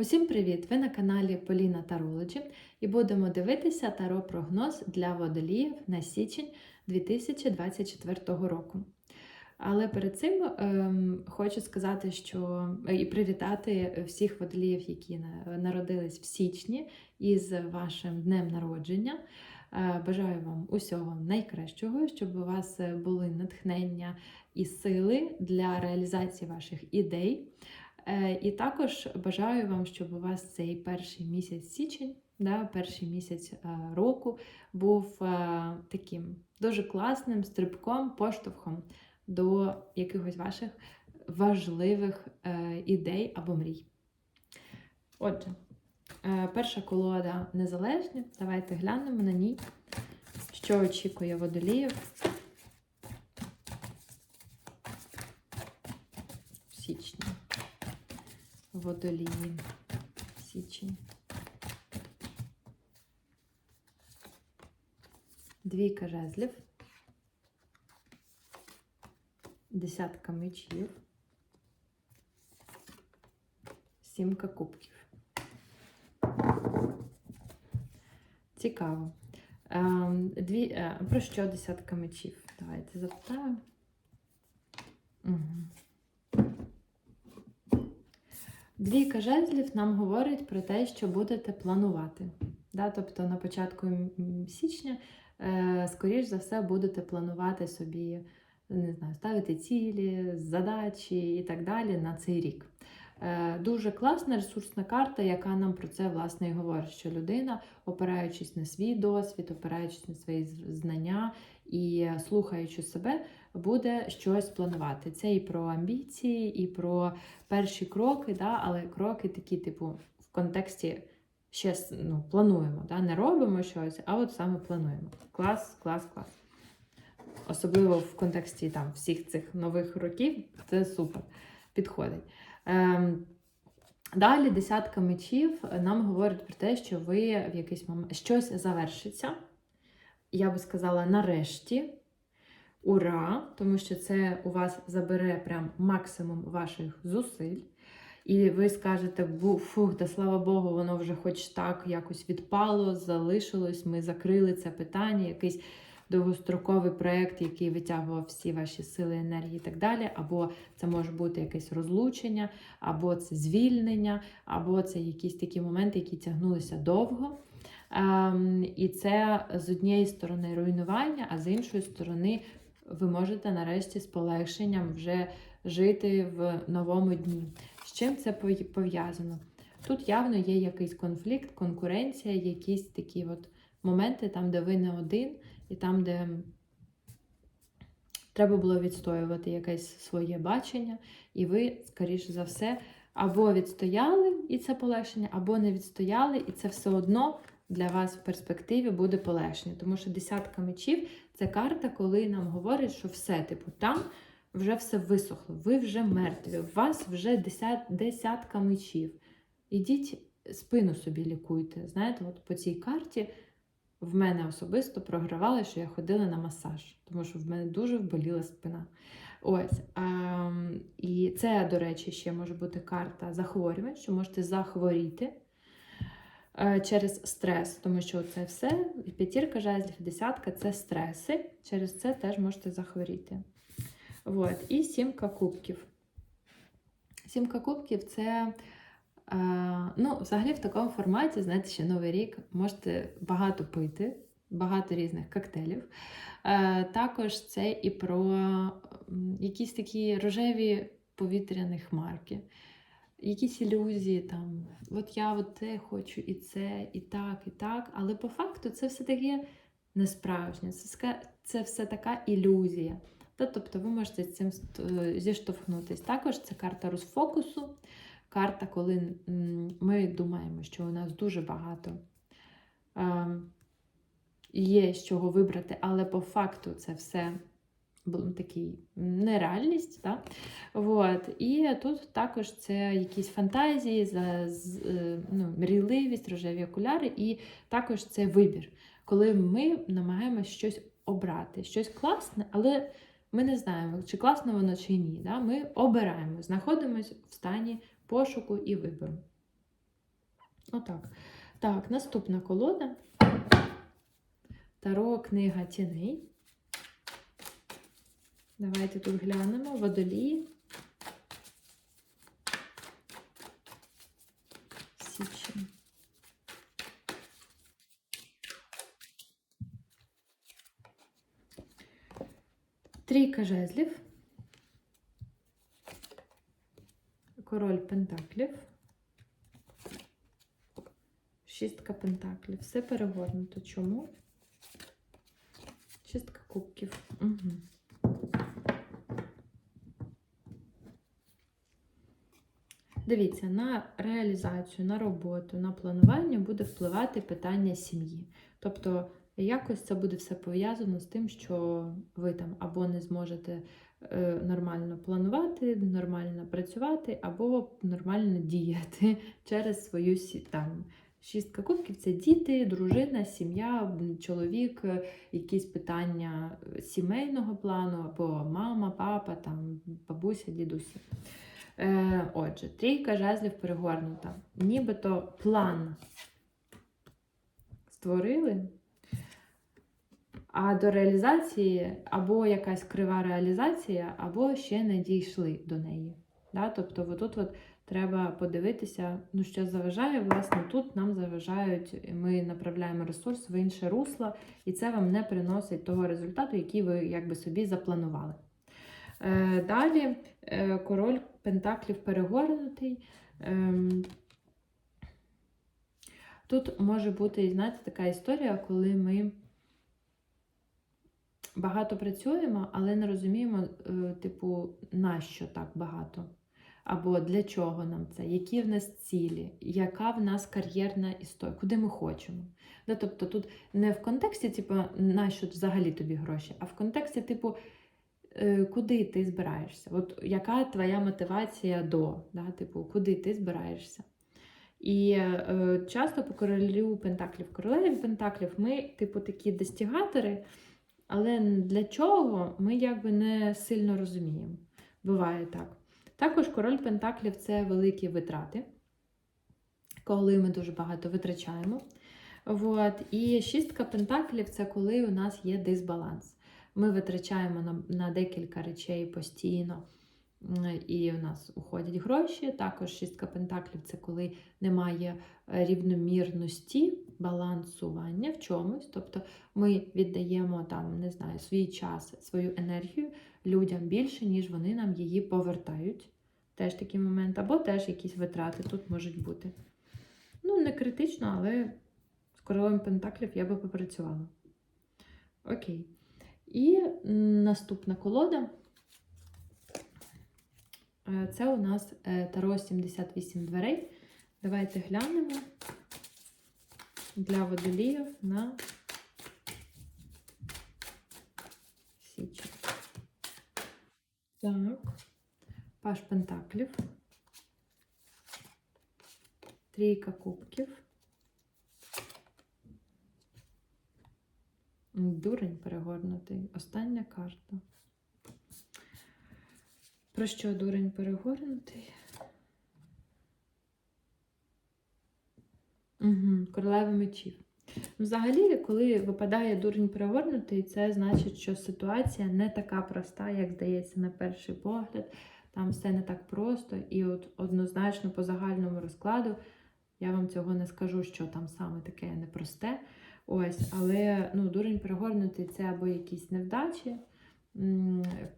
Усім привіт! Ви на каналі Поліна Тарологі і будемо дивитися таро прогноз для водоліїв на січень 2024 року. Але перед цим ем, хочу сказати, що і привітати всіх водоліїв, які народились в січні із вашим днем народження. Е, Бажаю вам усього найкращого, щоб у вас е, були натхнення і сили для реалізації ваших ідей. Е, І також бажаю вам, щоб у вас цей перший місяць січень, да, перший місяць е, року був е, таким дуже класним стрибком, поштовхом до якихось ваших важливих ідей або мрій. Отже, перша колода незалежні. Давайте глянемо на ній, що очікує водоліїв в січні. Водолії. Січень. Двійка жезлів. Десятка мечів. Сімка кубків. Цікаво. Ем, Дві, е, про що десятка мечів? Давайте запитаю. Угу. Двійка жезлів нам говорить про те, що будете планувати. Да? Тобто на початку січня, е, скоріш за все, будете планувати собі, не знаю, ставити цілі, задачі і так далі на цей рік. Е, Дуже класна ресурсна карта, яка нам про це власне і говорить, що людина, опираючись на свій досвід, опираючись на свої знання і слухаючи себе, буде щось планувати. Це і про амбіції, і про перші кроки, да, але кроки такі, типу, в контексті ще ну, плануємо, да, не робимо щось, а от саме плануємо. Клас, клас, клас. Особливо в контексті там, всіх цих нових років, це супер підходить. Ем, далі десятка мечів нам говорить про те, що ви в якийсь момент щось завершиться. Я би сказала, нарешті. Ура! Тому що це у вас забере прям максимум ваших зусиль. І ви скажете, фух, да слава Богу, воно вже хоч так якось відпало, залишилось, ми закрили це питання, якийсь довгостроковий проєкт, який витягував всі ваші сили, енергії і так далі. Або це може бути якесь розлучення, або це звільнення, або це якісь такі моменти, які тягнулися довго. Ем, і це з однієї сторони руйнування, а з іншої сторони ви можете нарешті з полегшенням вже жити в новому дні. З чим це пов'язано? Тут явно є якийсь конфлікт, конкуренція, якісь такі от моменти, там, де ви не один, і там, де треба було відстоювати якесь своє бачення, і ви, скоріш за все, або відстояли і це полегшення, або не відстояли, і це все одно для вас в перспективі буде полегшення. Тому що десятка мечів це карта, коли нам говорять, що все, типу, там вже все висохло, ви вже мертві, у вас вже десят, десятка мечів. Ідіть спину собі лікуйте. Знаєте, от по цій карті в мене особисто програвали, що я ходила на масаж, тому що в мене дуже вболіла спина. Ось. А, і це, до речі, ще може бути карта захворювань, що можете захворіти через стрес, тому що це все, п'ятірка жезлів, десятка це стреси. Через це теж можете захворіти. От. І сімка кубків. Сімка кубків це. е, Ну, взагалі в такому форматі, знаєте, ще Новий рік можете багато пити, багато різних коктейлів. Е, Також це і про якісь такі рожеві повітряні хмарки, якісь ілюзії там. От я от це хочу, і це, і так, і так. Але по факту це все таке несправжнє, це, це все така ілюзія. Тобто ви можете з цим ст- зіштовхнутись. Також це карта розфокусу, карта, коли ми думаємо, що у нас дуже багато е, є з чого вибрати, але по факту це все такий нереальність. Да? Вот. І тут також це якісь фантазії, за, з- е, ну, мрійливість, рожеві окуляри, і також це вибір, коли ми намагаємося щось обрати, щось класне, але ми не знаємо, чи класно воно, чи ні. Да? Ми обираємо, знаходимося в стані пошуку і вибору. Отак. Так, наступна колода. Таро книга тіней. Давайте тут глянемо. Водолії. Трійка жезлів. Король пентаклів. Шістка пентаклів. Все перегорнуто. Чому? Шістка кубків. Угу. Дивіться, на реалізацію, на роботу, на планування буде впливати питання сім'ї. Тобто, якось це буде все пов'язано з тим, що ви там або не зможете е, нормально планувати, нормально працювати, або нормально діяти через свою там. Шістка кубків це діти, дружина, сім'я, чоловік, е, якісь питання сімейного плану, або мама, папа, там, бабуся, дідуся. Е, отже, трійка жезлів перегорнута. Нібито план створили, а до реалізації або якась крива реалізація, або ще не дійшли до неї. Да? Тобто, отут от треба подивитися, ну що заважає. Власне, тут нам заважають, ми направляємо ресурс в інше русло, і це вам не приносить того результату, який ви якби собі запланували. Е, Далі е, король Пентаклів перегорнутий. Ем, Тут може бути, знаєте, така історія, коли ми багато працюємо, але не розуміємо, е, типу, нащо так багато. Або для чого нам це, які в нас цілі, яка в нас кар'єрна історія, куди ми хочемо. Тобто тут не в контексті, типу, нащо взагалі тобі гроші, а в контексті, типу, куди ти збираєшся? От яка твоя мотивація до, да? типу, куди ти збираєшся? І е, часто по королю Пентаклів, королеві Пентаклів, ми, типу, такі достігатори, але для чого ми якби не сильно розуміємо. Буває так. Також король Пентаклів це великі витрати, коли ми дуже багато витрачаємо. От. І шістка Пентаклів це коли у нас є дисбаланс. Ми витрачаємо на, на декілька речей постійно, і у нас уходять гроші. Також шістка пентаклів це коли немає е, рівномірності, балансування в чомусь. Тобто ми віддаємо там, не знаю, свій час, свою енергію людям більше, ніж вони нам її повертають. Теж такий момент, або теж якісь витрати тут можуть бути. Ну, не критично, але з королем пентаклів я би попрацювала. Окей. І наступна колода. Е, Це у нас е, Таро 78 дверей. Давайте глянемо для водоліїв на січень. Так, Паш Пентаклів. Трійка кубків. Дурень перегорнутий. Остання карта. Про що дурень перегорнутий? Угу, королева мечів. Взагалі, коли випадає дурень перегорнутий, це значить, що ситуація не така проста, як здається, на перший погляд. Там все не так просто, і от однозначно по загальному розкладу я вам цього не скажу, що там саме таке непросте. Ось, але ну, дурень перегорнутий це або якісь невдачі,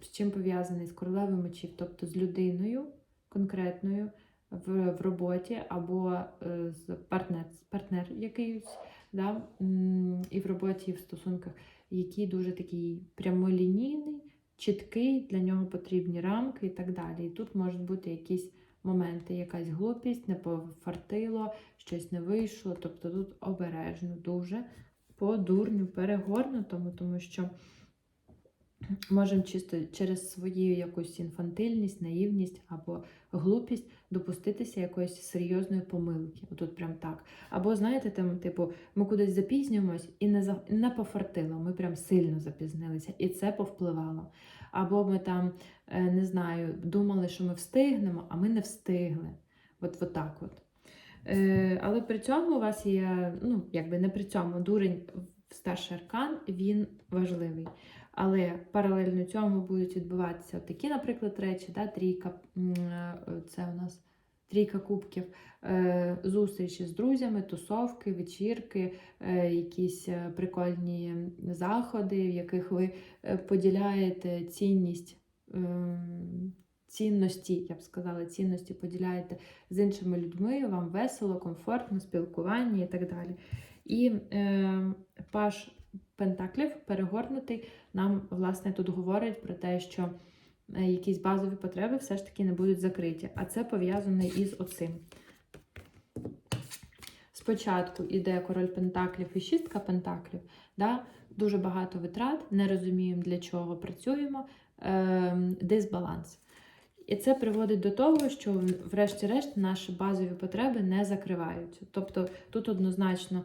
з чим пов'язаний з королевою мечів, тобто з людиною конкретною в, в роботі, або е, з партнер, партнер якийсь, да, і в роботі, і в стосунках, який дуже такий прямолінійний, чіткий, для нього потрібні рамки і так далі. І тут можуть бути якісь моменти, якась глупість, не пофартило, щось не вийшло. Тобто тут обережно дуже по дурню перегорнутому, тому що можемо чисто через свою якусь інфантильність, наївність або глупість допуститися якоїсь серйозної помилки. Отут прям так. Або, знаєте, там, типу, ми кудись запізнюємось і не, за... не пофартило, ми прям сильно запізнилися, і це повпливало. Або ми там, е, не знаю, думали, що ми встигнемо, а ми не встигли. От, от так от. Е, але при цьому у вас є, ну, якби не при цьому, дурень старший аркан, він важливий. Але паралельно цьому будуть відбуватися такі, наприклад, речі, да, трійка, е, це у нас трійка кубків, е, зустрічі з друзями, тусовки, вечірки, е, якісь прикольні заходи, в яких ви поділяєте цінність. Цінності, я б сказала, цінності поділяєте з іншими людьми, вам весело, комфортно, спілкування і так далі. І е, паш Пентаклів перегорнутий нам, власне, тут говорить про те, що е, якісь базові потреби все ж таки не будуть закриті. А це пов'язане із оцим. Спочатку іде король Пентаклів і шістка Пентаклів. Да? Дуже багато витрат, не розуміємо, для чого працюємо, е, дисбаланс. І це приводить до того, що, врешті-решт, наші базові потреби не закриваються. Тобто тут однозначно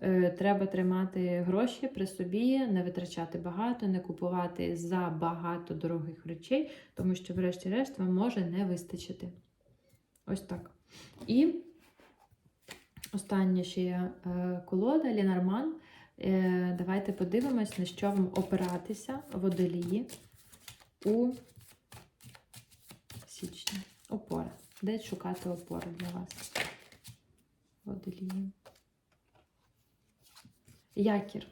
е, треба тримати гроші при собі, не витрачати багато, не купувати за багато дорогих речей, тому що, врешті-решт, вам може не вистачити. Ось так. І остання ще е, колода Лінарман. Е, давайте подивимось, на що вам опиратися водолії у січні. Опора. Де шукати опору для вас? Водолії. Якір.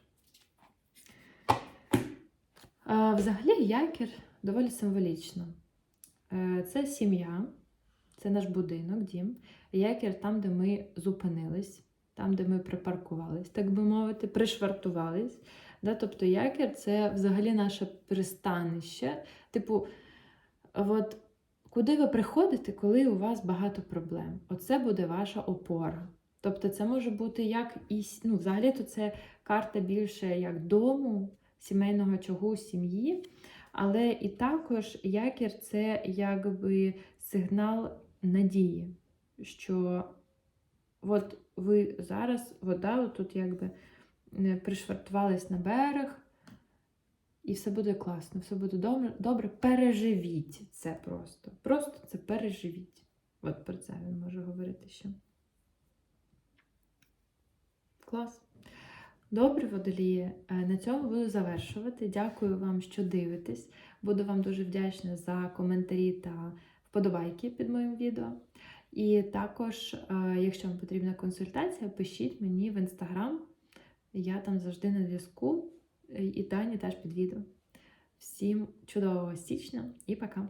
Взагалі, якір доволі символічно. Е, Це сім'я, це наш будинок, дім. Якір там, де ми зупинились, там, де ми припаркувались, так би мовити, пришвартувались. Да? Тобто якір це взагалі наше пристанище. Типу, от куди ви приходите, коли у вас багато проблем? Оце буде ваша опора. Тобто, це може бути як і ну, взагалі-то це карта більше як дому, сімейного чогось, сім'ї. Але і також якір це якби сигнал надії, що от ви зараз, вода тут якби е, пришвартувались на берег, і все буде класно, все буде добре. добре. Переживіть це просто. Просто це переживіть. От про це він може говорити ще. Клас. Добре, водолії. Е, На цьому буду завершувати. Дякую вам, що дивитесь. Буду вам дуже вдячна за коментарі та вподобайки під моїм відео. І також, е, якщо вам потрібна консультація, пишіть мені в інстаграм. Я там завжди на зв'язку. Е, І дані теж під відео. Всім чудового січня і пока!